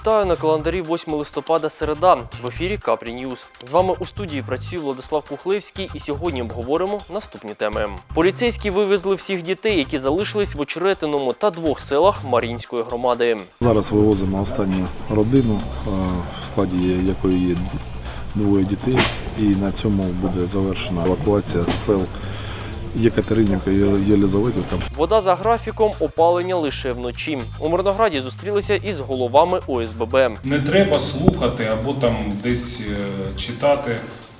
Вітаю на календарі 8 листопада середа. В ефірі Капрі Ньюз. З вами у студії працює Владислав Кухлевський, і сьогодні обговоримо наступні теми. Поліцейські вивезли всіх дітей, які залишились в Очеретиному та двох селах Мар'їнської громади. Зараз вивозимо останню родину, в складі якої є двоє дітей, і на цьому буде завершена евакуація з сел Єкатеринівка і Єлизаветівка. Вода за графіком, опалення лише вночі. У Мирнограді зустрілися із головами ОСББ. Не треба слухати або там десь е, читати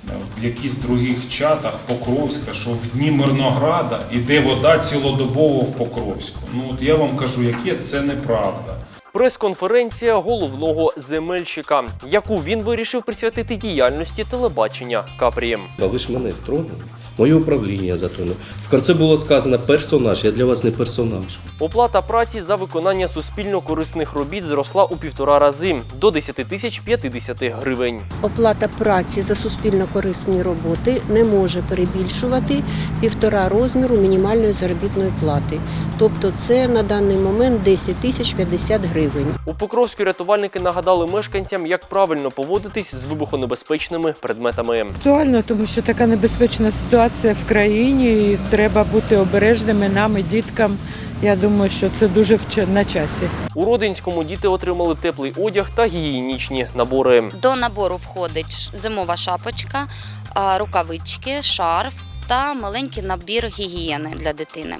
е, в якісь других чатах Покровська, що в дні Мирнограда іде вода цілодобово в Покровську. Ну от я вам кажу, яке це неправда. Прес-конференція головного земельщика, яку він вирішив присвятити діяльності телебачення Капрі. А ви ж мене тронули. Моє управління затронули. В кінці було сказано персонаж. Я для вас не персонаж. Оплата праці за виконання суспільно корисних робіт зросла у півтора рази до 10 тисяч 50 гривень. Оплата праці за суспільно корисні роботи не може перебільшувати півтора розміру мінімальної заробітної плати. Тобто це на даний момент 10 тисяч 50 гривень. У Покровській рятувальники нагадали мешканцям, як правильно поводитись з вибухонебезпечними предметами. Актуально, тому що така небезпечна ситуація в країні, і треба бути обережними нам і діткам. Я думаю, що це дуже на часі. У Родинському діти отримали теплий одяг та гігієнічні набори. До набору входить зимова шапочка, рукавички, шарф та маленький набір гігієни для дитини.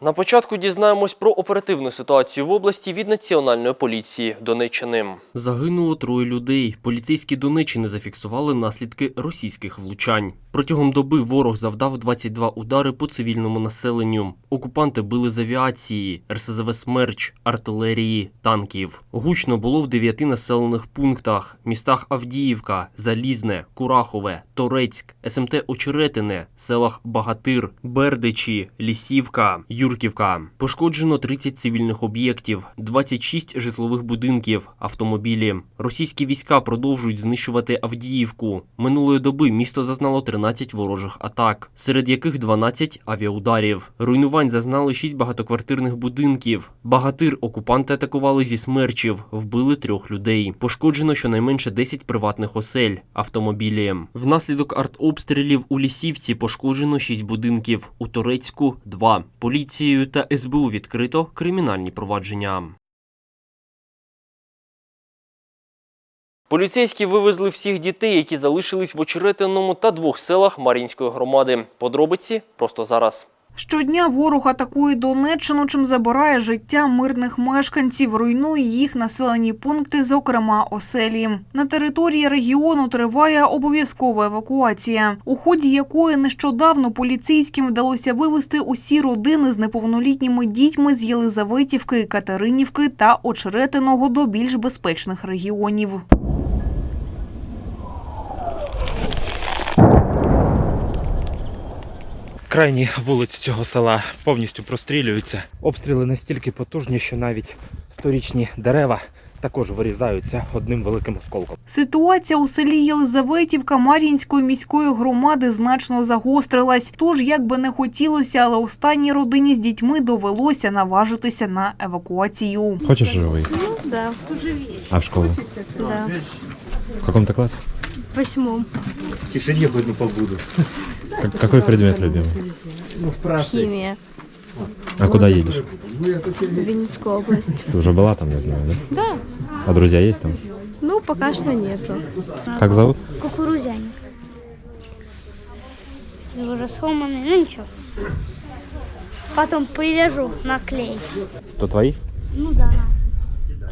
На початку дізнаємось про оперативну ситуацію в області від Національної поліції Донеччини. Загинуло троє людей. Поліцейські Донеччини зафіксували наслідки російських влучань. Протягом доби ворог завдав 22 удари по цивільному населенню. Окупанти били з авіації, РСЗВ «Смерч», артилерії, танків. Гучно було в дев'яти населених пунктах: містах Авдіївка, Залізне, Курахове, Торецьк, СМТ Очеретине, селах Багатир, Бердичі, Лісівка, Юрківка. Пошкоджено 30 цивільних об'єктів, 26 житлових будинків, автомобілі. Російські війська продовжують знищувати Авдіївку. Минулої доби місто зазнало 13 ворожих атак, серед яких 12 авіаударів. Руйнувань зазнали 6 багатоквартирних будинків. Багатир окупанти атакували зі смерчів, вбили трьох людей. Пошкоджено щонайменше 10 приватних осель, автомобілі. Внаслідок артобстрілів у Лісівці пошкоджено 6 будинків, у Торецьку 2. Поліцією та СБУ відкрито кримінальні провадження. Поліцейські вивезли всіх дітей, які залишились в Очеретиному та двох селах Мар'їнської громади. Подробиці просто зараз. Щодня ворог атакує Донеччину, чим забирає життя мирних мешканців, руйнує їх населені пункти, зокрема оселі. На території регіону триває обов'язкова евакуація, у ході якої нещодавно поліцейським вдалося вивезти усі родини з неповнолітніми дітьми з Єлизаветівки, Катеринівки та Очеретиного до більш безпечних регіонів. Крайні вулиці цього села повністю прострілюються. Обстріли настільки потужні, що навіть сторічні дерева також вирізаються одним великим осколком. Ситуація у селі Єлизаветівка Мар'їнської міської громади значно загострилась. Тож, як би не хотілося, але останній родині з дітьми довелося наважитися на евакуацію. Хочешь же выехать? Да, А в школу? да. В каком-то классе? В восьмом. В тишині хоч не побуду. Как- какой предмет любимый? Химия. А куда едешь? Винницкая область. Ты уже была там, я знаю, да? Да. А друзья есть там? Ну, пока что нету. Как зовут? Кукурузяник. Уже сломанный, ну ничего. Потом привяжу на клей. То твои? Ну да.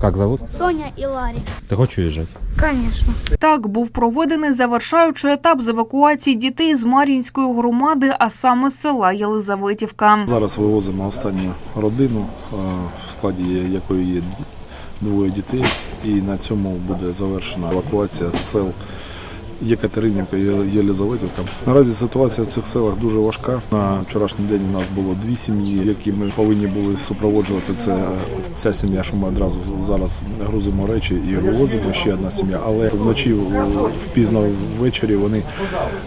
Как зовут? Соня и Ларри. Ты хочешь уезжать? Конечно. Так був проведений завершаючий етап з евакуації дітей з Мар'їнської громади, а саме з села Єлизаветівка. Зараз вивозимо останню родину, в складі якої є двоє дітей, і на цьому буде завершена евакуація з сел Єкатеринівка, Є- Єлизаветівка. Наразі ситуація в цих селах дуже важка. На вчорашній день у нас було дві сім'ї, які ми повинні були супроводжувати. Це е, ця сім'я, що ми одразу зараз грузимо речі і вивозимо ще одна сім'я. Але вночі в- пізно ввечері вони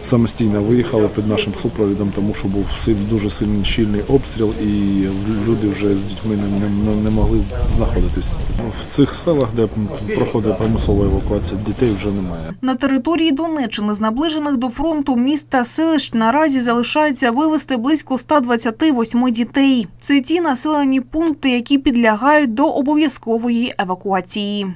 самостійно виїхали під нашим супровідом, тому що був дуже сильний щільний обстріл, і люди вже з дітьми не, не, не могли знаходитись. В цих селах, де проходить примусова евакуація, дітей вже немає. На території Донеччини з наближених до фронту міст та селищ наразі залишається вивезти близько 128 дітей. Це ті населені пункти, які підлягають до обов'язкової евакуації.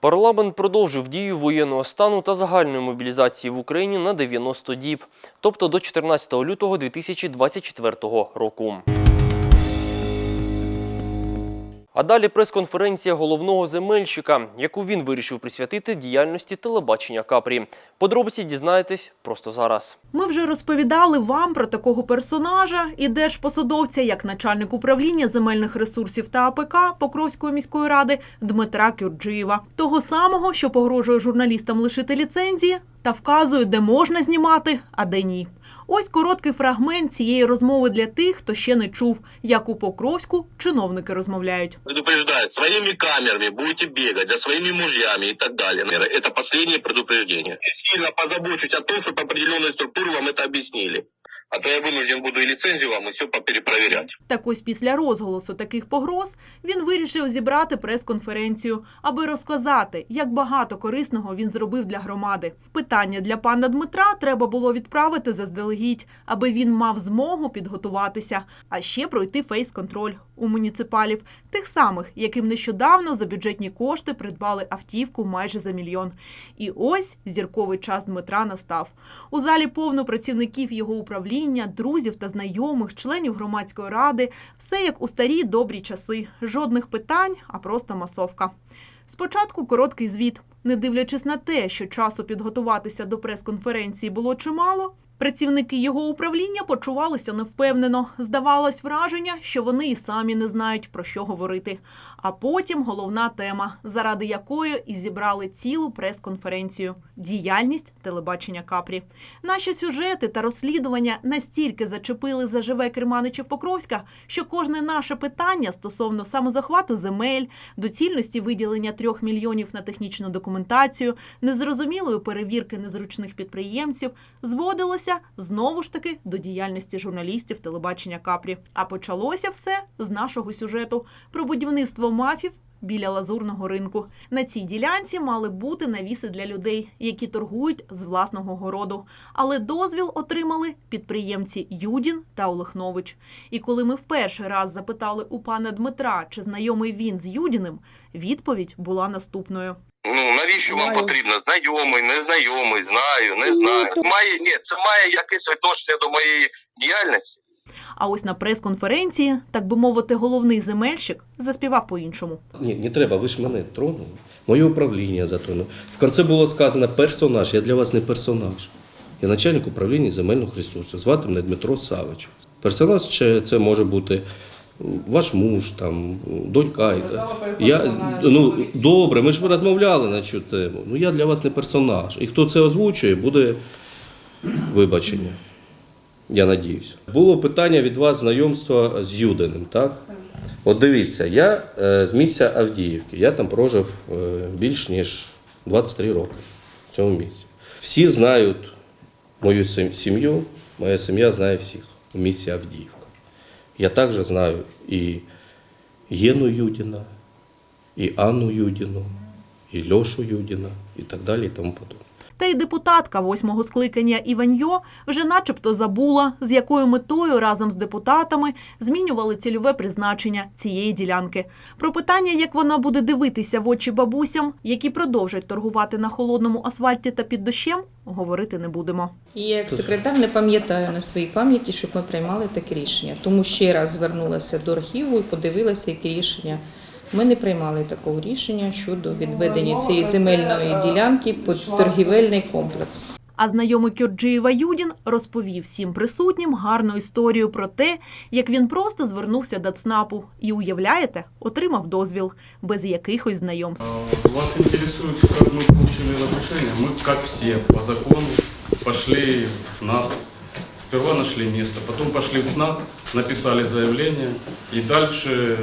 Парламент продовжив дію воєнного стану та загальної мобілізації в Україні на 90 діб, тобто до 14 лютого 2024 року. А далі прес-конференція головного земельщика, яку він вирішив присвятити діяльності телебачення Капрі. Подробиці дізнаєтесь просто зараз. Ми вже розповідали вам про такого персонажа і держпосадовця, як начальник управління земельних ресурсів та АПК Покровської міської ради Дмитра Кюрджиєва, того самого, що погрожує журналістам лишити ліцензії та вказує, де можна знімати, а де ні. Ось короткий фрагмент цієї розмови для тих, хто ще не чув, як у Покровську чиновники розмовляють. предупреждает, своими камерами будете бегать за своими мужьями и так далее. Это последнее предупреждение. И сильно позабочусь о том, чтобы определенные структуры вам это объяснили. А то я вынужден буду і ліцензію вам, і все поперепроверять. Так ось після розголосу таких погроз він вирішив зібрати прес-конференцію, аби розказати, як багато корисного він зробив для громади. Питання для пана Дмитра треба було відправити заздалегідь, аби він мав змогу підготуватися, а ще пройти фейс-контроль у муніципалів, тих самих, яким нещодавно за бюджетні кошти придбали автівку майже за мільйон. І ось зірковий час Дмитра настав. У залі повно працівників його управління, друзів та знайомих, членів громадської ради. Все як у старі добрі часи. Жодних питань, а просто масовка. Спочатку короткий звіт. Не дивлячись на те, що часу підготуватися до прес-конференції було чимало, працівники його управління почувалися невпевнено. Здавалось враження, що вони і самі не знають про що говорити. А потім головна тема, заради якої і зібрали цілу прес-конференцію діяльність телебачення Капрі. Наші сюжети та розслідування настільки зачепили заживе Керманичів Покровська, що кожне наше питання стосовно самозахвату земель, доцільності виділення трьох мільйонів на технічну документацію, незрозумілої перевірки незручних підприємців зводилося знову ж таки до діяльності журналістів телебачення Капрі. А почалося все з нашого сюжету про будівництво мафів. Біля лазурного ринку на цій ділянці мали бути навіси для людей, які торгують з власного городу. Але дозвіл отримали підприємці Юдін та Олехнович. І коли ми в перший раз запитали у пана Дмитра, чи знайомий він з Юдіним, відповідь була наступною. Ну, навіщо вам потрібно? Знайомий, незнайомий, знаю, не знаю. Має, ні, це має якесь відношення до моєї діяльності. А ось на прес-конференції, так би мовити, головний земельщик заспівав по-іншому. Ні, не треба, ви ж мене тронули. Моє управління затронуло. В кінці було сказано персонаж. Я для вас не персонаж. Я начальник управління земельних ресурсів. Звати мене Дмитро Савич. Персонаж це може бути ваш муж, там, донька. і так. Я, ну, добре, ми ж розмовляли на цю тему. Ну я для вас не персонаж. І хто це озвучує, буде вибачення. Я надіюсь. Було питання від вас знайомства з Юдиним, так? От дивіться, я е, з місця Авдіївки, я там прожив е, більш ніж 23 роки в цьому місці. Всі знають мою сім'ю, моя сім'я знає всіх у місті Авдіївка. Я также знаю и Гену Юдина, и Анну Юдину, и Лешу Юдина, и так далее и тому подобне. Та й депутатка восьмого скликання Іваньо вже начебто забула, з якою метою разом з депутатами змінювали цільове призначення цієї ділянки. Про питання, як вона буде дивитися в очі бабусям, які продовжать торгувати на холодному асфальті та під дощем, говорити не будемо. І як секретар не пам'ятаю на своїй пам'яті, щоб ми приймали таке рішення. Тому ще раз звернулася до архіву і подивилася, які рішення. Ми не приймали такого рішення щодо відведення цієї земельної ділянки під торгівельний комплекс. А знайомий Кьорджієва Юдін розповів всім присутнім гарну історію про те, як він просто звернувся до ЦНАПу і, уявляєте, отримав дозвіл без якихось знайомств. Вас интересует, как мы получили разрешение? Мы, как все, по закону, пошли в ЦНАП. Сперва нашли место, потом пошли в ЦНАП, написали заявление, и дальше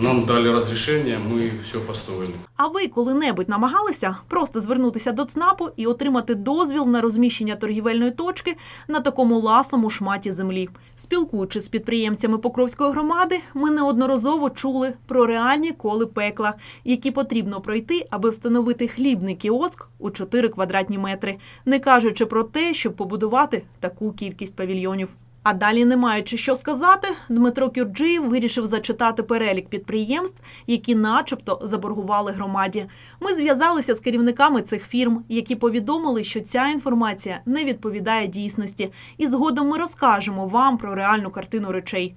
нам дали разрешение, мы все построили. А ви коли-небудь намагалися просто звернутися до ЦНАПу і отримати дозвіл на розміщення торгівельної точки на такому ласому шматі землі? Спілкуючись з підприємцями Покровської громади, ми неодноразово чули про реальні коли пекла, які потрібно пройти, аби встановити хлібний кіоск у 4 квадратні метри, не кажучи про те, щоб побудувати таку кількість павільйонів. А далі, не маючи що сказати, Дмитро Кюрджиєв вирішив зачитати перелік підприємств, які начебто заборгували громаді. Ми зв'язалися з керівниками цих фірм, які повідомили, що ця інформація не відповідає дійсності, і згодом ми розкажемо вам про реальну картину речей.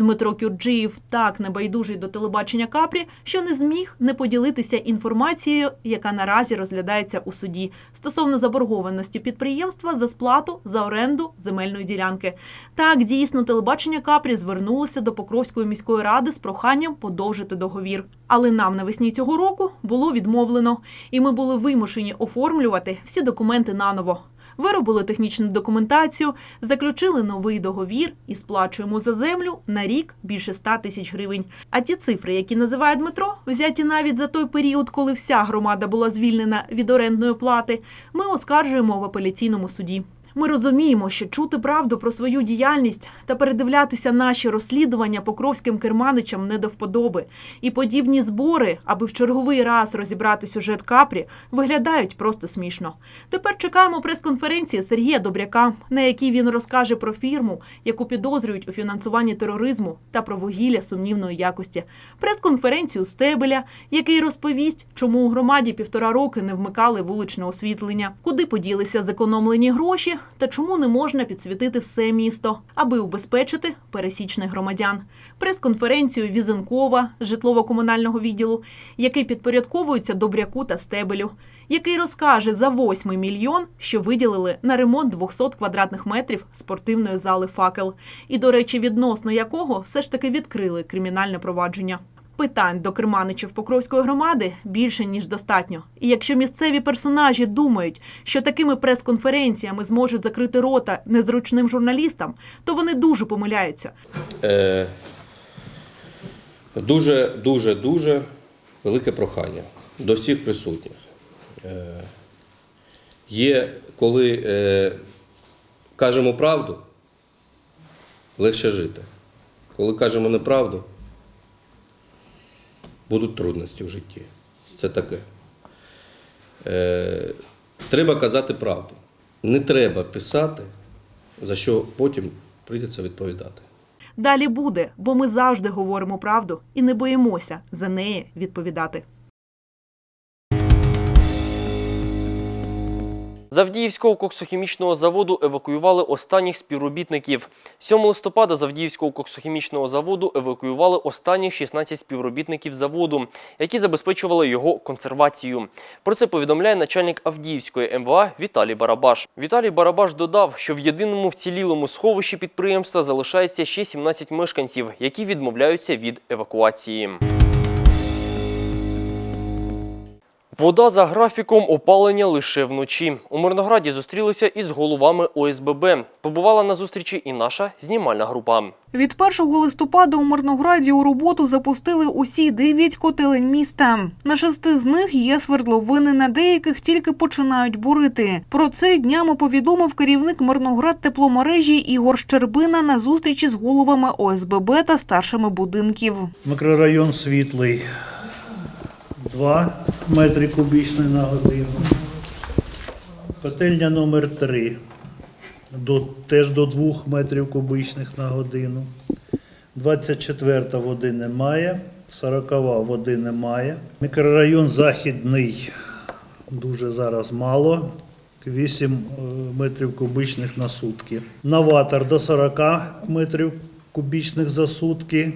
Дмитро Кюрджиєв так небайдужий до телебачення Капрі, що не зміг не поділитися інформацією, яка наразі розглядається у суді стосовно заборгованості підприємства за сплату за оренду земельної ділянки. Так, дійсно, телебачення Капрі звернулося до Покровської міської ради з проханням подовжити договір. Але нам навесні цього року було відмовлено, і ми були вимушені оформлювати всі документи наново. Виробили технічну документацію, заключили новий договір і сплачуємо за землю на рік більше 100 тисяч гривень. А ті цифри, які називає Дмитро, взяті навіть за той період, коли вся громада була звільнена від орендної плати, ми оскаржуємо в апеляційному суді. Ми розуміємо, що чути правду про свою діяльність та передивлятися наші розслідування покровським керманичам не до вподоби. І подібні збори, аби в черговий раз розібрати сюжет Капрі, виглядають просто смішно. Тепер чекаємо прес-конференції Сергія Добряка, на якій він розкаже про фірму, яку підозрюють у фінансуванні тероризму та про вугілля сумнівної якості. Прес-конференцію Стебеля, який розповість, чому у громаді півтора роки не вмикали вуличне освітлення, куди поділися зекономлені гроші та чому не можна підсвітити все місто, аби убезпечити пересічних громадян. Прес-конференцію Візенкова з житлово-комунального відділу, який підпорядковується Добряку та Стебелю, який розкаже за 8 мільйон, що виділили на ремонт 200 квадратних метрів спортивної зали факел, і, до речі, відносно якого все ж таки відкрили кримінальне провадження. Питань до керманичів Покровської громади більше ніж достатньо. І якщо місцеві персонажі думають, що такими прес-конференціями зможуть закрити рота незручним журналістам, то вони дуже помиляються. Е, дуже, дуже, дуже велике прохання до всіх присутніх. Е, є, коли е, кажемо правду, легше жити. Коли кажемо неправду, будуть трудності в житті. Це таке. Е, треба казати правду. Не треба писати, за що потім прийдеться відповідати. Далі буде, бо ми завжди говоримо правду і не боїмося за неї відповідати. З Авдіївського коксохімічного заводу евакуювали останніх співробітників. 7 листопада з Авдіївського коксохімічного заводу евакуювали останніх 16 співробітників заводу, які забезпечували його консервацію. Про це повідомляє начальник Авдіївської МВА Віталій Барабаш. Віталій Барабаш додав, що в єдиному вцілілому сховищі підприємства залишається ще 17 мешканців, які відмовляються від евакуації. Вода за графіком опалення лише вночі. У Мирнограді зустрілися із головами ОСББ. Побувала на зустрічі і наша знімальна група. Від 1 листопада у Мирнограді у роботу запустили усі дев'ять котелень міста. На шести з них є свердловини, на деяких тільки починають бурити. Про це днями повідомив керівник Мирноград тепломережі Ігор Щербина на зустрічі з головами ОСББ та старшими будинків. Мікрорайон світлий 2 метри кубічні на годину. Котельня номер 3 до, теж до 2 метрів кубічних на годину. 24 води немає, 40 води немає. Мікрорайон західний дуже зараз мало. 8 е, метрів кубічних на сутки. Новатор до 40 метрів кубічних за сутки.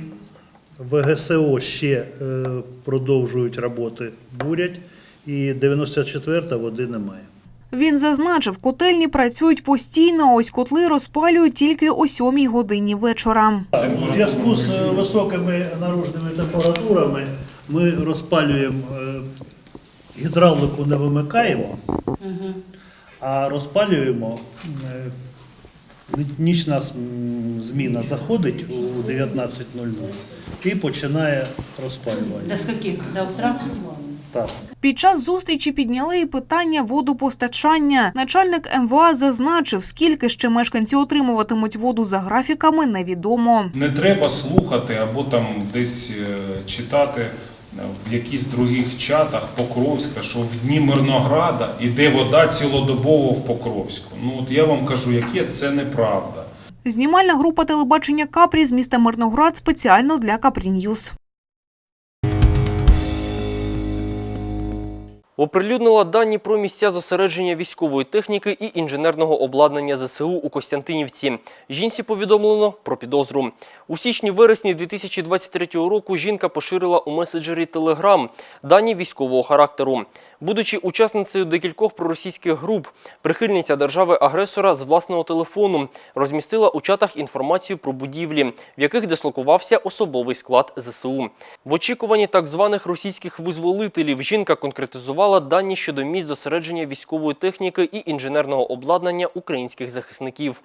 ВГСО ще е, продовжують роботи, бурять, і 94 води немає. Він зазначив, котельні працюють постійно, ось котли розпалюють тільки о 7 годині вечора. У зв'язку з е, високими наружними температурами ми розпалюємо е, гідравлику не вимикаємо, а розпалюємо. Нічна зміна заходить у 19.00 і починає розпалювання. До скольки? До утра? Так. Під час зустрічі підняли і питання водопостачання. Начальник МВА зазначив, скільки ще мешканці отримуватимуть воду за графіками, невідомо. Не треба слухати або там десь е, читати е, в якісь других чатах Покровська, що в дні Мирнограда іде вода цілодобово в Покровську. Ну от я вам кажу, яке це неправда. Знімальна група телебачення Капрі з міста Мирноград спеціально для Капрі Ньюз. Оприлюднила дані про місця зосередження військової техніки і інженерного обладнання ЗСУ у Костянтинівці. Жінці повідомлено про підозру. У січні-вересні 2023 року жінка поширила у меседжері Telegram дані військового характеру. Будучи учасницею декількох проросійських груп, прихильниця держави-агресора з власного телефону розмістила у чатах інформацію про будівлі, в яких дислокувався особовий склад ЗСУ. В очікуванні так званих російських визволителів жінка конкретизувала дані щодо місць зосередження військової техніки і інженерного обладнання українських захисників.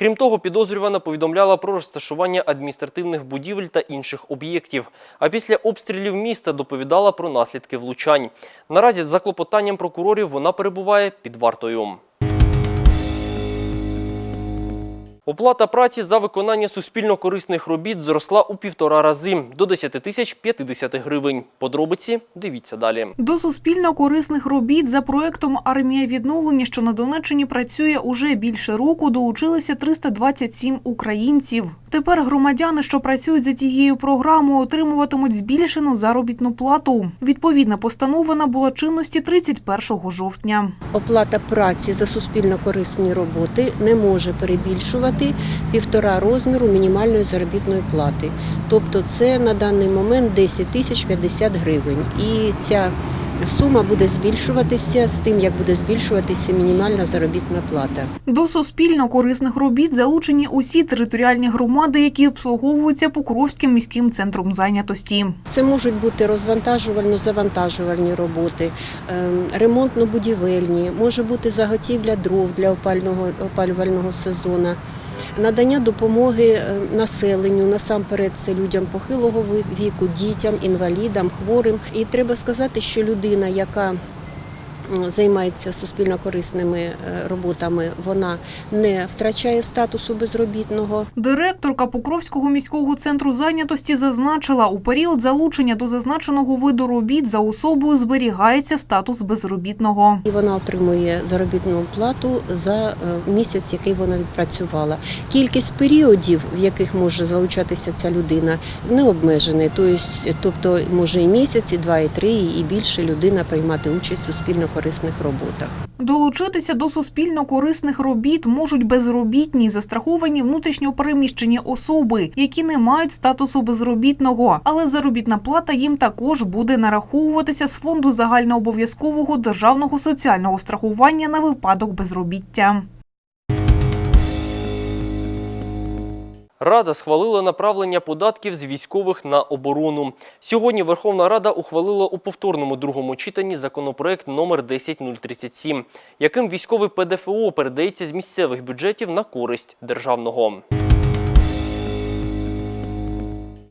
Крім того, підозрювана повідомляла про розташування адміністративних будівель та інших об'єктів. А після обстрілів міста доповідала про наслідки влучань. Наразі за клопотанням прокурорів вона перебуває під вартою. Оплата праці за виконання суспільно-корисних робіт зросла у півтора рази до 10 тисяч 50 гривень. Подробиці дивіться далі. До суспільно корисних робіт за проектом Армія відновлення, що на Донеччині працює уже більше року, долучилися 327 українців. Тепер громадяни, що працюють за тією програмою, отримуватимуть збільшену заробітну плату. Відповідна постанова набула чинності 31 жовтня. Оплата праці за суспільно корисні роботи не може перебільшувати півтора розміру мінімальної заробітної плати. Тобто це на даний момент 10 тисяч 50 гривень. І ця сума буде збільшуватися з тим, як буде збільшуватися мінімальна заробітна плата. До суспільно корисних робіт залучені усі територіальні громади, які обслуговуються Покровським міським центром зайнятості. Це можуть бути розвантажувально-завантажувальні роботи, ем, ремонтно-будівельні, може бути заготівля дров для опалювального сезону, надання допомоги е, населенню, насамперед це людям похилого віку, дітям, інвалідам, хворим. І треба сказати, що людина, яка займається суспільно корисними е, роботами, вона не втрачає статусу безробітного. Директорка Покровського міського центру зайнятості зазначила, у період залучення до зазначеного виду робіт за особою зберігається статус безробітного. І вона отримує заробітну плату за е, місяць, який вона відпрацювала. Кількість періодів, в яких може залучатися ця людина, не обмежений. Тобто, тобто може і місяць, і два, і три, і більше людина приймати участь у спільно-корисних роботах. Долучитися до суспільно корисних робіт можуть безробітні, застраховані внутрішньо переміщені особи, які не мають статусу безробітного, але заробітна плата їм також буде нараховуватися з фонду загальнообов'язкового державного соціального страхування на випадок безробіття. Рада схвалила направлення податків з військових на оборону. Сьогодні Верховна Рада ухвалила у повторному другому читанні законопроект номер 10037, яким військовий ПДФО передається з місцевих бюджетів на користь державного.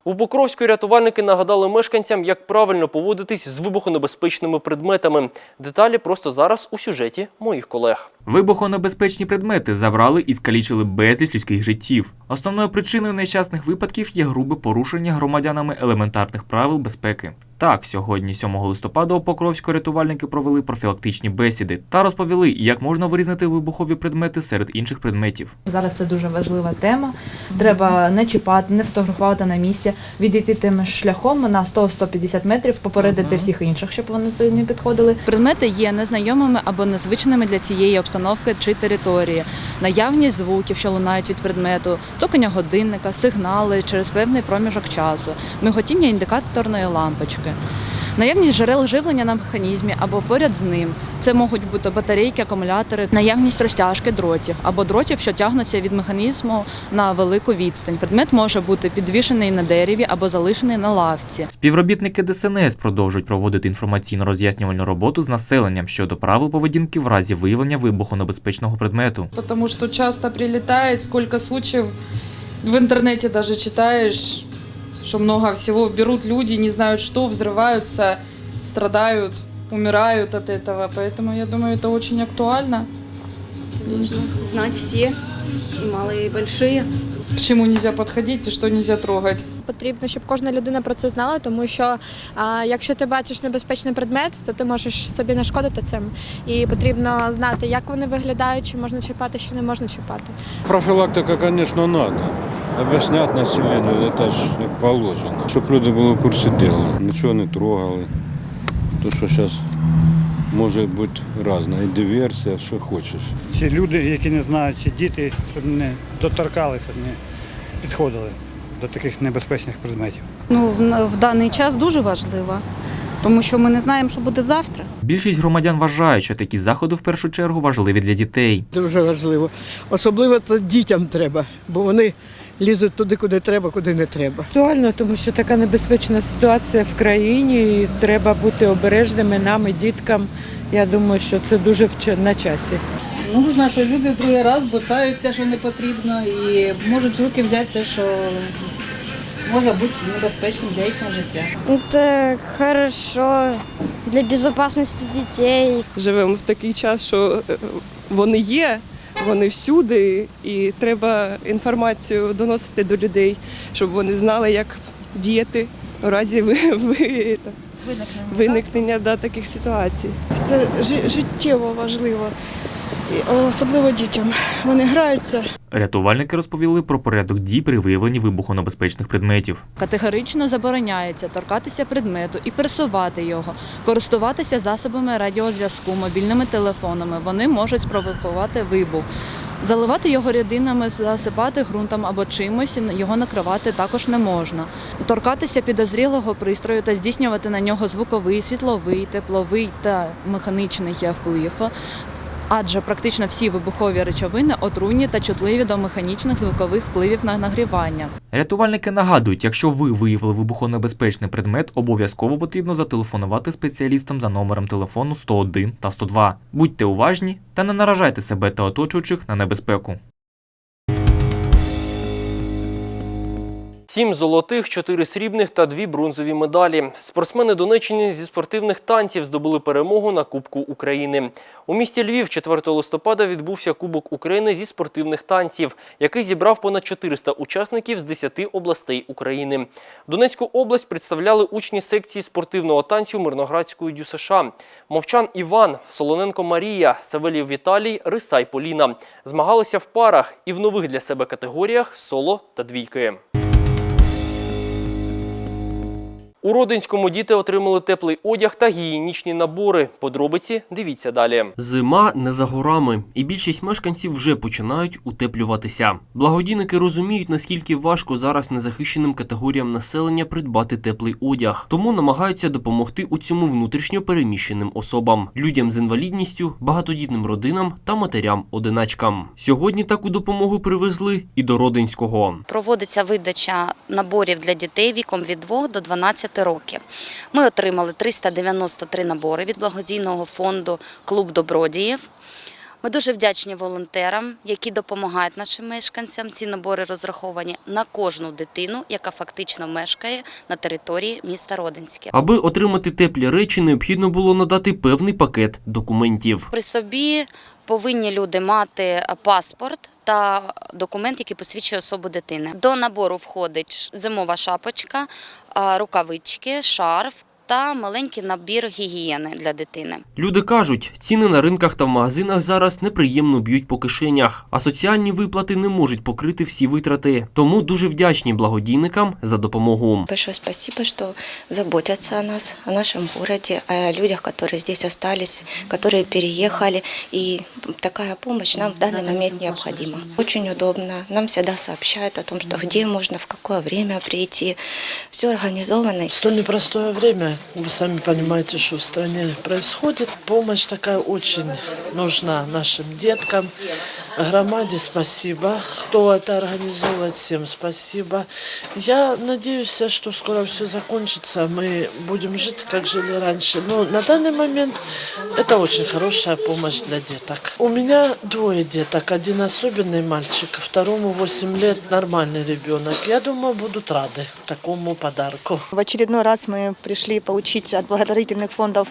У Покровську рятувальники нагадали мешканцям, як правильно поводитись з вибухонебезпечними предметами. Деталі просто зараз у сюжеті моїх колег. Вибухонебезпечні предмети забрали і скалічили безліч людських життів. Основною причиною нещасних випадків є грубе порушення громадянами елементарних правил безпеки. Так, сьогодні, 7 листопада, у Покровську рятувальники провели профілактичні бесіди та розповіли, як можна вирізнити вибухові предмети серед інших предметів. Зараз це дуже важлива тема. Треба не чіпати, не фотографувати на місці, відійти тим шляхом на 100-150 метрів, попередити всіх інших, щоб вони не підходили. Предмети є незнайомими або незвичними для цієї обстановки чи території. Наявність звуків, що лунають від предмету, токання годинника, сигнали через певний проміжок часу, миготіння індикаторної лампочки. Наявність джерел живлення на механізмі або поряд з ним. Це можуть бути батарейки, акумулятори, наявність розтяжки дротів або дротів, що тягнуться від механізму на велику відстань. Предмет може бути підвішений на дереві або залишений на лавці. Співробітники ДСНС продовжують проводити інформаційно-роз'яснювальну роботу з населенням щодо правил поведінки в разі виявлення вибухонебезпечного предмету. Потому что часто прилетает, сколько случаев в интернете даже читаешь, что много всего берут люди, не знают что, взрываются, страдают, умирают от этого. Поэтому я думаю, это очень актуально. Нужно знать все, и малые, и большие. К чему нельзя подходить и что нельзя трогать. Потрібно, щоб кожна людина про це знала, тому що а, якщо ти бачиш небезпечний предмет, то ти можеш собі нашкодити цим. І потрібно знати, як вони виглядають, чи можна чіпати, чи не можна чіпати. Профілактика, звісно, треба. Об'ясняти населенню, це ж як положено. Щоб люди були в курсі діла, нічого не трогали. То що зараз може бути різна і диверсія, що хочеш. Ці люди, які не знають, ці діти, щоб не доторкалися, не підходили до таких небезпечних предметів. Ну, в, в даний час дуже важливо, тому що ми не знаємо, що буде завтра. Більшість громадян вважають, що такі заходи в першу чергу важливі для дітей. Дуже важливо. Особливо це дітям треба, бо вони лізуть туди, куди треба, куди не треба. Актуально, тому що така небезпечна ситуація в країні, і треба бути обережними нам і діткам. Я думаю, що це дуже на часі. Нужно, що люди другий раз буцають те, що не потрібно, і можуть в руки взяти те, що може бути небезпечним для їхнього життя. Це хорошо для безпечності дітей. Живемо в такий час, що е, вони є, вони всюди, і треба інформацію доносити до людей, щоб вони знали, як діяти у разі ви, ви, та, виникнення да, таких ситуацій. Це жи- життєво важливо, особливо дітям. Вони граються. Рятувальники розповіли про порядок дій при виявленні вибухонебезпечних предметів. Категорично забороняється торкатися предмету і пересувати його, користуватися засобами радіозв'язку, мобільними телефонами. Вони можуть спровокувати вибух. Заливати його рідинами, засипати ґрунтом або чимось, його накривати також не можна. Торкатися підозрілого пристрою та здійснювати на нього звуковий, світловий, тепловий та механічний вплив. Адже практично всі вибухові речовини отруйні та чутливі до механічних звукових впливів на нагрівання. Рятувальники нагадують, якщо ви виявили вибухонебезпечний предмет, обов'язково потрібно зателефонувати спеціалістам за номером телефону 101 та 102. Будьте уважні та не наражайте себе та оточуючих на небезпеку. Сім золотих, чотири срібних та дві бронзові медалі. Спортсмени Донеччини зі спортивних танців здобули перемогу на Кубку України. У місті Львів 4 листопада відбувся Кубок України зі спортивних танців, який зібрав понад 400 учасників з 10 областей України. Донецьку область представляли учні секції спортивного танцю Мирноградської ДЮСШ. Мовчан Іван, Солоненко Марія, Савелів Віталій, Рисай Поліна. Змагалися в парах і в нових для себе категоріях соло та двійки. У Родинському діти отримали теплий одяг та гігієнічні набори. Подробиці дивіться далі. Зима не за горами, і більшість мешканців вже починають утеплюватися. Благодійники розуміють, наскільки важко зараз незахищеним категоріям населення придбати теплий одяг, тому намагаються допомогти у цьому внутрішньо переміщеним особам, людям з інвалідністю, багатодітним родинам та матерям-одиначкам. Сьогодні таку допомогу привезли і до Родинського. Проводиться видача наборів для дітей віком від 2 до 12 років. Ми отримали 393 набори від благодійного фонду Клуб добродіїв. Ми дуже вдячні волонтерам, які допомагають нашим мешканцям. Ці набори розраховані на кожну дитину, яка фактично мешкає на території міста Родинське. Аби отримати теплі речі, необхідно було надати певний пакет документів. При собі повинні люди мати паспорт та документ, який посвідчує особу дитини. До набору входить зимова шапочка, рукавички, шарф та маленький набір гігієни для дитини. Люди кажуть, ціни на ринках та в магазинах зараз неприємно б'ють по кишенях, а соціальні виплати не можуть покрити всі витрати. Тому дуже вдячні благодійникам за допомогу. Большое спасибо, что заботятся о нас, о нашем городе, о людях, которые здесь остались, которые переехали. И такая помощь нам в данный момент необходима. Очень удобно. Нам всегда сообщают о том, что где можно, в какое время прийти. Все организовано. В столь непростое время Вы сами понимаете, что в стране происходит. Помощь такая очень нужна нашим деткам. Громаде спасибо. Кто это организовывает, всем спасибо. Я надеюсь, что скоро все закончится. Мы будем жить, как жили раньше. Но на данный момент это очень хорошая помощь для деток. У меня двое деток. Один особенный мальчик, второму 8 лет нормальный ребенок. Я думаю, будут рады такому подарку. В очередной раз мы пришли получить от благотворительных фондов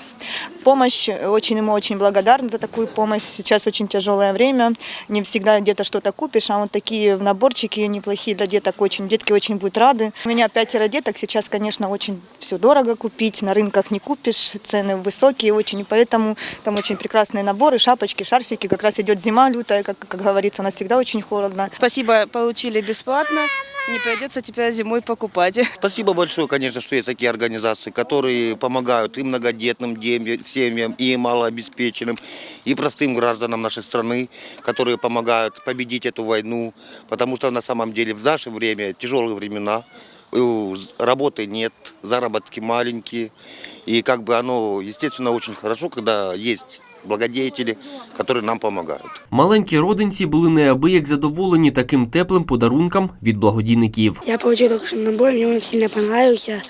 помощь. Очень ему очень благодарны за такую помощь. Сейчас очень тяжелое время. Не всегда где-то что-то купишь, а вот такие наборчики неплохие для деток очень. Детки очень будут рады. У меня пятеро деток. Сейчас, конечно, очень все дорого купить. На рынках не купишь. Цены высокие очень. И поэтому там очень прекрасные наборы, шапочки, шарфики. Как раз идет зима лютая, как, как говорится, у нас всегда очень холодно. Спасибо, получили бесплатно. Не придется теперь зимой покупать. Спасибо большое, конечно, что есть такие организации, которые помогают и многодетным дем- семьям, и малообеспеченным, и простым гражданам нашей страны, которые помогают победить эту войну. Потому что на самом деле в наше время тяжелые времена, э, работы нет, заработки маленькие. И как бы оно, естественно, очень хорошо, когда есть благодетели, которые нам помогают. Маленькі родинці були неабияк задоволені таким теплим подарунком від благодійників. Я получил только что набор, мне он сильно понравился.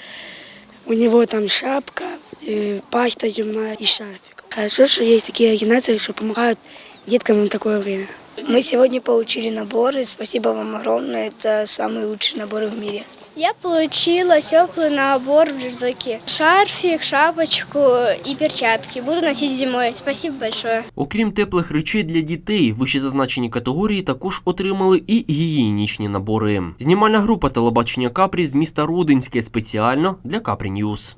У него там шапка, э, паста земная и шарфик. Хорошо, что есть такие организации, что помогают деткам в такое время. Мы сегодня получили наборы. Спасибо вам огромное. Это самые лучшие наборы в мире. Я получила теплый набор в рюкзаке. Шарфик, шапочку і перчатки. Буду носити зимою. Спасибо большое. Окрім теплих речей для дітей, вищезазначені категорії також отримали і гігієнічні набори. Знімальна група телебачення Капрі з міста Рудинське спеціально для Капрі Ньюз.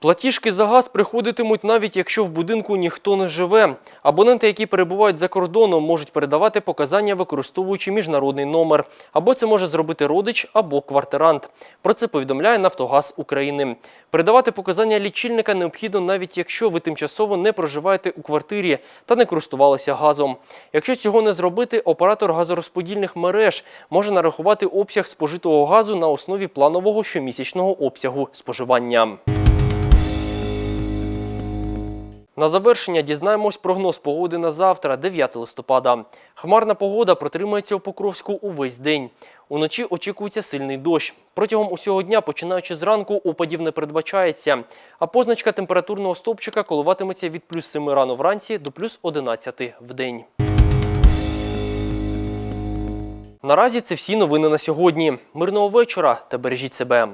Платіжки за газ приходитимуть навіть якщо в будинку ніхто не живе. Абоненти, які перебувають за кордоном, можуть передавати показання, використовуючи міжнародний номер. Або це може зробити родич або квартирант. Про це повідомляє Нафтогаз України. Передавати показання лічильника необхідно навіть якщо ви тимчасово не проживаєте у квартирі та не користувалися газом. Якщо цього не зробити, оператор газорозподільних мереж може нарахувати обсяг спожитого газу на основі планового щомісячного обсягу споживання. На завершення дізнаємось прогноз погоди на завтра, 9 листопада. Хмарна погода протримається у Покровську увесь день. Уночі очікується сильний дощ. Протягом усього дня, починаючи зранку, опадів не передбачається. А позначка температурного стовпчика коливатиметься від плюс 7 рано вранці до плюс 11 в день. Наразі це всі новини на сьогодні. Мирного вечора та бережіть себе.